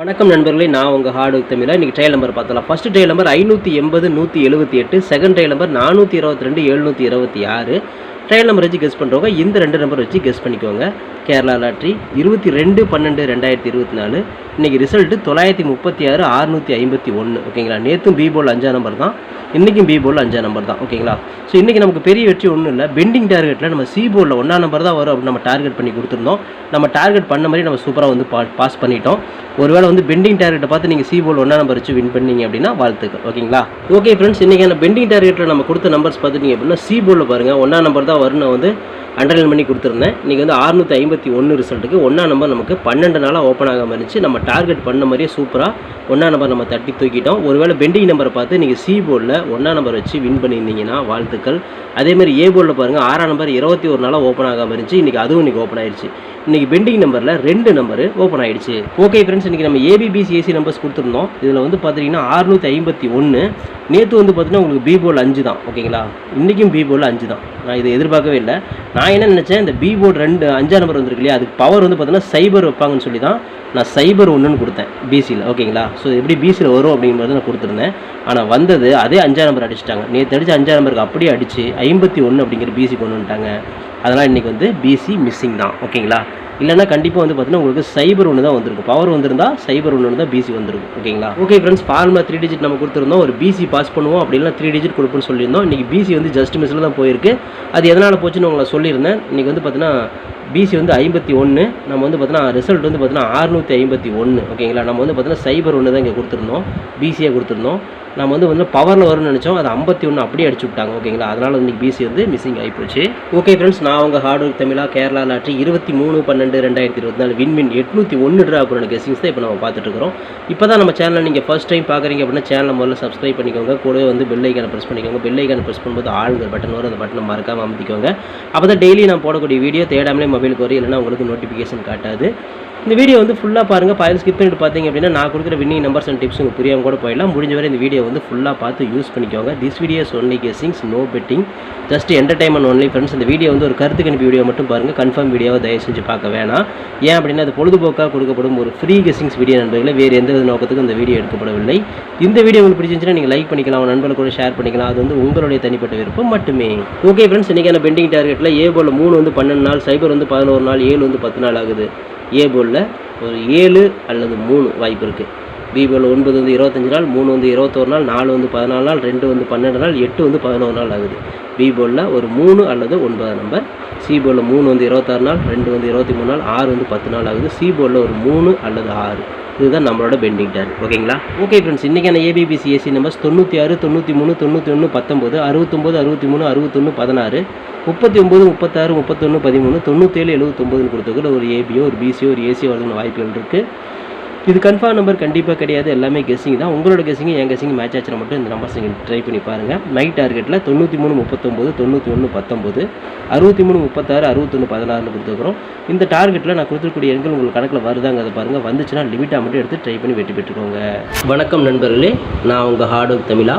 வணக்கம் நண்பர்களே நான் உங்கள் ஹார்டு தமிழா இன்றைக்கி ட்ரையல் நம்பர் பார்த்தலாம் ஃபர்ஸ்ட் ட்ரையல் நம்பர் ஐநூற்றி எண்பது நூற்றி எழுபத்தி எட்டு செகண்ட் ட்ரையல் நம்பர் நானூற்றி இருபத்தி ரெண்டு எழுநூற்றி இருபத்தி ஆறு. ட்ரையல் நம்பர் வச்சு கெஸ் பண்ணுறவங்க இந்த ரெண்டு நம்பர் வச்சு கெஸ் பண்ணிக்கோங்க. கேரளா லாட்ரி இருபத்தி ரெண்டு பன்னெண்டு ரெண்டாயிரத்தி இருபத்தி நாலு. இன்றைக்கி ரிசல்ட்டு தொள்ளாயிரத்தி முப்பத்தி ஆறு அறுநூற்றி ஐம்பத்தி ஒன்று ஓகேங்களா? நேற்றும் பி போல் அஞ்சாம் நம்பர் தான். இன்றைக்கும் பி போல் அஞ்சாம் நம்பர் தான். ஓகேங்களா? ஸோ இன்றைக்கி நமக்கு பெரிய வெற்றி ஒன்றும் இல்லை. பெண்டிங் டார்கெட்டில் நம்ம சி போலில் ஒன்றாம் நம்பர் தான் வரும் அப்படின்னு நம்ம டார்கெட் பண்ணி கொடுத்துருந்தோம். நம்ம டார்கெட் பண்ண மாதிரி நம்ம சூப்பராக வந்து பா பாஸ் பண்ணிட்டோம். ஒருவேளை வந்து பெண்டிங் டார்கெட்டை பார்த்து நீங்கள் சி போல் ஒன்றா நம்பர் வச்சு வின் பண்ணீங்க அப்படின்னா வாழ்த்துக்கள். ஓகேங்களா? ஓகே ஃப்ரெண்ட்ஸ் இன்றைக்கி அந்த பெண்டிங் டார்கெட்டில் நம்ம கொடுத்த நம்பர்ஸ் பார்த்துட்டீங்க அப்படின்னா சி போலில் பாருங்கள் ஒன்றா நம்பர் தான் வருணை வந்து அண்டர்லைன் பண்ணி கொடுத்துருந்தேன். இன்றைக்கி வந்து அறுநூற்றி ஐம்பத்தி ஒன்று ரிசல்ட்டுக்கு ஒன்றா நம்பர் நமக்கு பன்னெண்டு நாளாக ஓப்பன் ஆகாமல் இருந்துச்சு. நம்ம டார்கெட் பண்ண மாதிரியே சூப்பராக ஒன்றா நம்பர் நம்ம தட்டி தூக்கிட்டோம். ஒருவேளை பெண்டிங் நம்பரை பார்த்து நீங்கள் சி போர்டில் ஒன்றா நம்பர் வச்சு வின் பண்ணியிருந்தீங்கன்னா வாழ்த்துக்கள். அதேமாதிரி ஏ போர்டில் பாருங்கள் ஆறாம் நம்பர் இருபத்தி ஒரு நாளாக ஓப்பன் ஆகாமல் இருந்துச்சு. இன்றைக்கி அதுவும் இன்றைக்கி ஓப்பன் ஆயிடுச்சு இன்றைக்கி பெண்டிங் நம்பரில் ரெண்டு நம்பர் ஓப்பன் ஆயிடுச்சு. ஓகே ஃப்ரெண்ட்ஸ் இன்றைக்கி நம்ம ஏபிபிசி ஏசி நம்பர்ஸ் கொடுத்துருந்தோம். இதில் வந்து பார்த்தீங்கன்னா அறுநூற்றி ஐம்பத்தி ஒன்று நேற்று வந்து பார்த்தீங்கன்னா உங்களுக்கு பி போர்டு அஞ்சு தான். ஓகேங்களா இன்றைக்கும் பி போர்டில் அஞ்சு தான். நான் இதை எதிர்பார்க்கவே இல்லை. நான் என்ன நினச்சேன் இந்த பி போர்டு ரெண்டு அஞ்சாம் நம்பர் வந்திருக்கு இல்லையா அதுக்கு பவர் வந்து பார்த்தீங்கன்னா சைபர் வைப்பாங்கன்னு சொல்லி தான் நான் சைபர் ஒன்றுன்னு கொடுத்தேன் பிசியில் ஓகேங்களா? ஸோ எப்படி பிசியில் வரும் அப்படிங்கிறது நான் கொடுத்துருந்தேன். ஆனால் வந்தது அதே அஞ்சாம் நம்பர் அடிச்சிட்டாங்க. நேற்று அடிச்ச அஞ்சாம் நம்பருக்கு அப்படியே அடிச்சு ஐம்பத்தி ஒன்று அப்படிங்கிற பிசி கொண்டு வந்துட்டாங்க. அதனால் இன்றைக்கி வந்து பிசி மிஸ்ஸிங் தான். ஓகேங்களா? இல்லைனா கண்டிப்பாக வந்து பார்த்தீங்கன்னா உங்களுக்கு சைபர் ஒன்று தான் வந்திருக்கும். பவர் வந்திருந்தா சைபர் ஒன்று தான் பிசி வந்திருக்கும் ஓகேங்களா ஓகே ஃப்ரெண்ட்ஸ் ஃபார்மில் த்ரீ டிஜிட் நம்ம கொடுத்துருந்தோம். ஒரு பிசி பாஸ் பண்ணுவோம். அப்படின்னா த்ரீ டிஜிட் கொடுப்போம்னு சொல்லியிருந்தோம். இன்றைக்கி பிசி வந்து ஜஸ்ட் மிஸ்ஸில் தான் போயிருக்கு. அது எதனால் போச்சுன்னு உங்களை சொல்லியிருந்தேன். இன்றைக்கி வந்து பார்த்தீங்கன்னா பிசி வந்து ஐம்பத்தி ஒன்று நம்ம வந்து பார்த்தீங்கன்னா ரிசல்ட் வந்து பார்த்தீங்கன்னா அறுநூற்றி ஐம்பத்தி ஒன்று ஓகேங்களா நம்ம வந்து பார்த்தீங்கன்னா சைபர் ஒன்று தான் இங்கே கொடுத்துருந்தோம். பிசியாக கொடுத்துருந்தோம். நம்ம வந்து வந்து பவரில் வரும்னு நினச்சோம். அது ஐம்பத்தி ஒன்று அப்படியே அடிச்சு விட்டாங்க. ஓகேங்களா அதனால் வந்து பிசி வந்து மிஸ்ஸிங் ஆகிப்போச்சு ஓகே ஃப்ரெண்ட்ஸ் நான் உங்கள் ஹார்ட் ஒர்க் தமிழா கேரளா லாட்ரி இருபத்தி மூணு பன்னெண்டு ரெண்டாயிரத்தி இருபத்தி நாலு வின்மின் எட்நூற்றி ஒன்று ட்ரா பண்ண தான் இப்போ நம்ம பார்த்துட்ருக்கோம் இப்போ தான் நம்ம சேனலை நீங்கள் ஃபஸ்ட் டைம் பார்க்குறீங்க அப்படின்னா சேனலை முதல்ல சப்ஸ்கிரைப் பண்ணிக்கோங்க. கூடவே வந்து பெல் ஐக்கானை ப்ரெஸ் பண்ணிக்கோங்க. பெல் ஐக்கானை ப்ரெஸ் பண்ணும்போது ஆளுங்கிற பட்டன் வரும். அந்த பட்டனை மறக்காமல் அமைத்திக்கோங்க. அப்போ தான் டெய்லி நான் போடக்கூடிய வீடியோ தேடாமலே மொபைலுக்கு வரும். இல்லைன்னா உங்களுக்கு நோட்டிஃபிகேஷன் காட்டாது. இந்த வீடியோ வந்து ஃபுல்லாக பாருங்கள் பாயில் ஸ்கிப் பண்ணிட்டு பார்த்தீங்க அப்படின்னா நான் கொடுக்குற வின்னிங் நம்பர்ஸ் அண்ட் டிப்ஸ் உங்களுக்கு புரியாமல் கூட போயிடலாம். முடிஞ்ச வரை இந்த வீடியோ வந்து ஃபுல்லாக பார்த்து யூஸ் பண்ணிக்கோங்க. This videos only guessings no betting just entertainment only friends இந்த வீடியோ வந்து ஒரு கருத்து கணிப்பு வீடியோ மட்டும் பாருங்கள் கன்ஃபார்ம் வீடியோவை தயவு செஞ்சு பார்க்க வேணாம். ஏன் அப்படின்னா அது பொழுதுபோக்காக கொடுக்கப்படும் ஒரு ஃப்ரீ கெஸிங்ஸ் வீடியோ நண்பர்களை. வேறு எந்த வித நோக்கத்துக்கும் இந்த வீடியோ எடுக்கப்படவில்லை. இந்த வீடியோ உங்களுக்கு பிடிச்சிருந்துச்சுன்னா நீங்கள் லைக் பண்ணிக்கலாம். உங்கள் நண்பர்கள் கூட ஷேர் பண்ணிக்கலாம். அது வந்து உங்களுடைய தனிப்பட்ட விருப்பம் மட்டுமே. ஓகே ஃப்ரெண்ட்ஸ் இன்றைக்கான பெண்டிங் டார்கெட்டில் ஏ போல் மூணு வந்து பன்னெண்டு நாள் சைபர் வந்து பதினோரு நாள் ஏழு வந்து பத்து நாள் ஆகுது. ஏ போலில் ஒரு ஏழு அல்லது மூணு வாய்ப்பு இருக்குது பி போல் ஒன்பது வந்து இருபத்தஞ்சி நாள் மூணு வந்து இருபத்தோரு நாள் நாலு வந்து பதினாலு நாள் ரெண்டு வந்து பன்னெண்டு நாள் எட்டு வந்து பதினோரு நாள் ஆகுது. பி போலில் ஒரு மூணு அல்லது ஒன்பதாம் நம்பர் சி போலில் மூணு வந்து இருபத்தாறு நாள் ரெண்டு வந்து இருபத்தி மூணு நாள் ஆறு வந்து பத்து நாள் ஆகுது. சி போலில் ஒரு மூணு அல்லது ஆறு. இதுதான் நம்மளோட பெண்டிங் டேன் ஓகேங்களா ஓகே ஃப்ரெண்ட்ஸ் இன்றைக்கான ஏபிபிசி ஏசி நம்பர்ஸ் தொண்ணூற்றி ஆறு தொண்ணூற்றி மூணு தொண்ணூற்றி ஒன்று பத்தொம்பது அறுபத்தொம்போது அறுபத்தி மூணு அறுபத்தொன்று பதினாறு முப்பத்தி ஒம்பது முப்பத்தாறு முப்பத்தொன்று பதிமூணு தொண்ணூற்றேழு எழுபத்தொம்போதுன்னு கொடுத்ததுல ஒரு ஏபியோ ஒரு பிசியோ ஒரு ஏசியோ வரதுன்னு வாய்ப்புகள் இருக்குது இது கன்ஃபார்ம் நம்பர் கண்டிப்பாக கிடையாது. எல்லாமே கெஸிங் தான். உங்களோட கெஸ்ஸிங் என் கெஸ்ஸிங் மேட்ச் ஆச்சுனா மட்டும் இந்த நம்பர்ஸ் நீங்கள் ட்ரை பண்ணி பாருங்கள் நைட் டார்கெட்டில் தொண்ணூற்றி மூணு முப்பத்தொம்போது தொண்ணூற்றி ஒன்று பத்தொம்போது அறுபத்தி மூணு முப்பத்தாறு அறுபத்தொன்று பதினாறுன்னு கொடுத்துருக்குறோம். இந்த டார்கெட்டில் நான் கொடுத்துருக்கூடிய எண்கள் உங்களுக்கு கணக்கில் வருதாங்கிறத பாருங்கள் வந்துச்சுன்னா லிமிட்டாக மட்டும் எடுத்து ட்ரை பண்ணி வெற்றி பெற்றுக்கோங்க. வணக்கம் நண்பர்களே. நான் உங்கள் ஹார்ட் ஒர்க் தமிழா.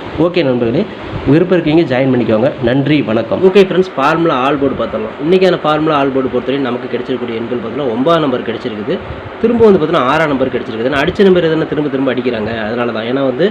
ஓகே நண்பர்களே விருப்பம் இருக்கீங்க ஜாயின் பண்ணிக்கோங்க. நன்றி வணக்கம். Okay friends formula all board பார்த்துடலாம். இன்றைக்கான ஃபார்முலா ஆல் போர்டு பொறுத்தவரையும் நமக்கு கிடைச்சிருக்கூடிய எண்கள் பார்த்தீங்கன்னா ஒன்பதாம் நம்பர் கிடைச்சிருக்குது. திரும்ப வந்து பார்த்தீங்கன்னா ஆறாம் நம்பர் கிடைச்சிருக்குது. அடிச்ச நம்பர் எதனா திரும்ப திரும்ப அடிக்கிறாங்க. அதனால தான் ஏன்னா வந்து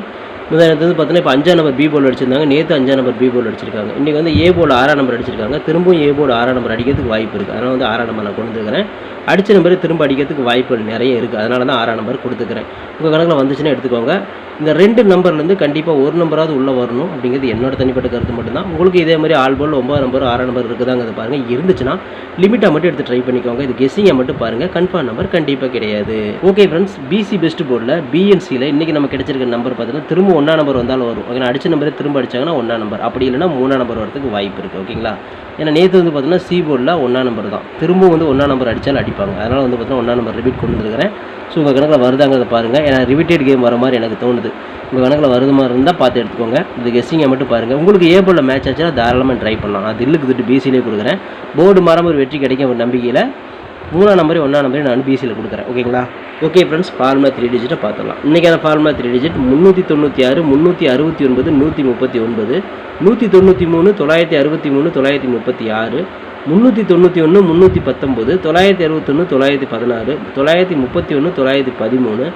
முதல்ல வந்து பார்த்தீங்கன்னா இப்போ அஞ்சாம் நம்பர் பி போல் அடிச்சிருந்தாங்க. நேற்று அஞ்சாம் நம்பர் பி போல் அடிச்சிருக்காங்க. இன்றைக்கி வந்து ஏ போல் ஆறாம் நம்பர் அடிச்சிருக்காங்க. திரும்பவும் ஏ போர்டு ஆறாம் நம்பர் அடிக்கிறதுக்கு வாய்ப்பு இருக்குது அதனால் வந்து ஆறாம் நம்பர் நான் கொண்டு வந்துருக்கிறேன். அடித்த நம்பர் திரும்ப அடிக்கிறதுக்கு வாய்ப்புகள் நிறைய இருக்குது அதனால தான் ஆறாம் நம்பர் கொடுத்துக்கிறேன். உங்கள் கணக்கில் வந்துச்சுன்னா எடுத்துக்கோங்க. இந்த ரெண்டு நம்பர்லேருந்து கண்டிப்பாக ஒரு நம்பராவது உள்ளே வரணும் அப்படிங்கிறது என்னோட தனிப்பட்ட கருத்து மட்டும்தான். உங்களுக்கு இதே மாதிரி ஆல் போல் ஒம்பது நம்பர் ஆறாம் நம்பர் இருக்குதாங்கிறது பாருங்கள் இருந்துச்சுன்னா லிமிட்டாக மட்டும் எடுத்து ட்ரை பண்ணிக்கோங்க. இது கெஸ்ஸிங்கை மட்டும் பாருங்கள் கன்ஃபார்ம் நம்பர் கண்டிப்பாக கிடையாது. ஓகே ஃப்ரெண்ட்ஸ் பிசி பெஸ்ட் போர்டில் பிஎன்சியில் இன்றைக்கி நம்ம கிடைச்சிருக்க நம்பர் பார்த்தீங்கன்னா திரும்ப ஒன்றா நம்பர் வந்தாலும் வரும். ஓகே அடிச்ச நம்பரே திரும்ப அடிச்சாங்கன்னா ஒன்றா நம்பர் அப்படி இல்லைன்னா மூணாம் நம்பர் வரதுக்கு வாய்ப்பு இருக்குது ஓகேங்களா? ஏன்னா நேற்று வந்து பார்த்தீங்கன்னா சி போர்டில் ஒன்றா நம்பர் தான். திரும்ப வந்து ஒன்றா நம்பர் அடித்தாலும் அடி அடிப்பாங்க. அதனால் வந்து பார்த்தீங்கன்னா ஒன்றா நம்பர் ரிபீட் கொண்டு வந்துருக்கிறேன். ஸோ உங்கள் கணக்கில் வருதாங்கிறத பாருங்கள் ஏன்னா ரிபீட்டட் கேம் வர மாதிரி எனக்கு தோணுது. உங்கள் கணக்கில் வருது மாதிரி இருந்தால் பார்த்து எடுத்துக்கோங்க. இது கெஸ்ஸிங்கை மட்டும் பாருங்கள் உங்களுக்கு ஏ போல மேட்ச் ஆச்சுன்னா தாராளமாக ட்ரை பண்ணலாம். நான் தில்லுக்கு திட்டு பிசிலே கொடுக்குறேன். போர்டு மாறாமல் ஒரு வெற்றி கிடைக்கும் ஒரு நம்பிக்கையில். மூணாம் நம்பரையும் ஒன்றாம் நம்பரையும் நான் பிசியில் கொடுக்குறேன். ஓகேங்களா ஓகே ஃப்ரெண்ட்ஸ் ஃபார்முலா த்ரீ டிஜிட்டை பார்த்துடலாம். இன்றைக்கான ஃபார்முலா த்ரீ டிஜிட் முந்நூற்றி தொண்ணூற்றி ஆறு முந்நூற்றி அறுபத்தி ஒன்பது நூற்றி முப்பத்தி ஒன்பது நூற்றி தொண்ணூற்றி மூணு தொள்ளாயிரத்தி அறுபத்தி மூணு தொள்ளாயிரத்தி முப்பத்தி ஆறு முந்நூற்றி தொண்ணூற்றி ஒன்று முந்நூற்றி பத்தொம்போது தொள்ளாயிரத்தி அறுபத்தொன்று தொள்ளாயிரத்தி பதினாறு தொள்ளாயிரத்தி முப்பத்தி ஒன்று தொள்ளாயிரத்தி பதிமூணு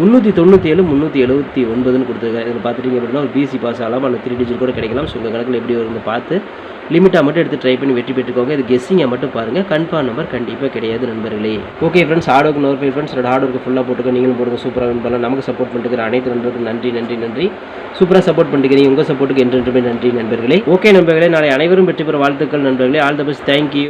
முந்நூற்றி தொண்ணூற்றி ஏழு முந்நூற்றி எழுபத்தி ஒன்பதுன்னு கொடுத்துருக்காங்க. இதில் பார்த்துட்டிங்க அப்படின்னா ஒரு பிசி பாஸ் ஆகலாம் அந்த த்ரீ டிஜிட் கூட கிடைக்கலாம். ஸோ உங்கள் கணக்கில் எப்படி வரும்னு பார்த்து லிமிட்டாக மட்டும் எடுத்து ட்ரை பண்ணி வெற்றி பெற்றுக்கோங்க. இது கெஸ்ஸிங்கை மட்டும் பாருங்கள் கன்ஃபார்ம் நம்பர் கண்டிப்பாக கிடையாது நண்பர்களே. ஓகே ஃப்ரெண்ட்ஸ் ஹார்ட் ஒர்க் நோர் ஃப்ரெண்ட்ஸ் என்னோட ஹார்ட் ஒர்க்கு ஃபுல்லாக போட்டுக்க. நீங்களும் போடுங்க. சூப்பராக வின் பண்ணலாம். நமக்கு சப்போர்ட் பண்ணிட்டு அனைத்து நண்பர்களுக்கும் நன்றி நன்றி நன்றி. சூப்பராக சப்போர்ட் பண்ணிக்கிறீங்க. உங்கள் சப்போர்ட்டுக்கு என்றென்றுமே நன்றி நண்பர்களே. ஓகே நண்பர்களே. நாளை அனைவரும் வெற்றி பெற வாழ்த்துக்கள் நண்பர்களே. All the best thank you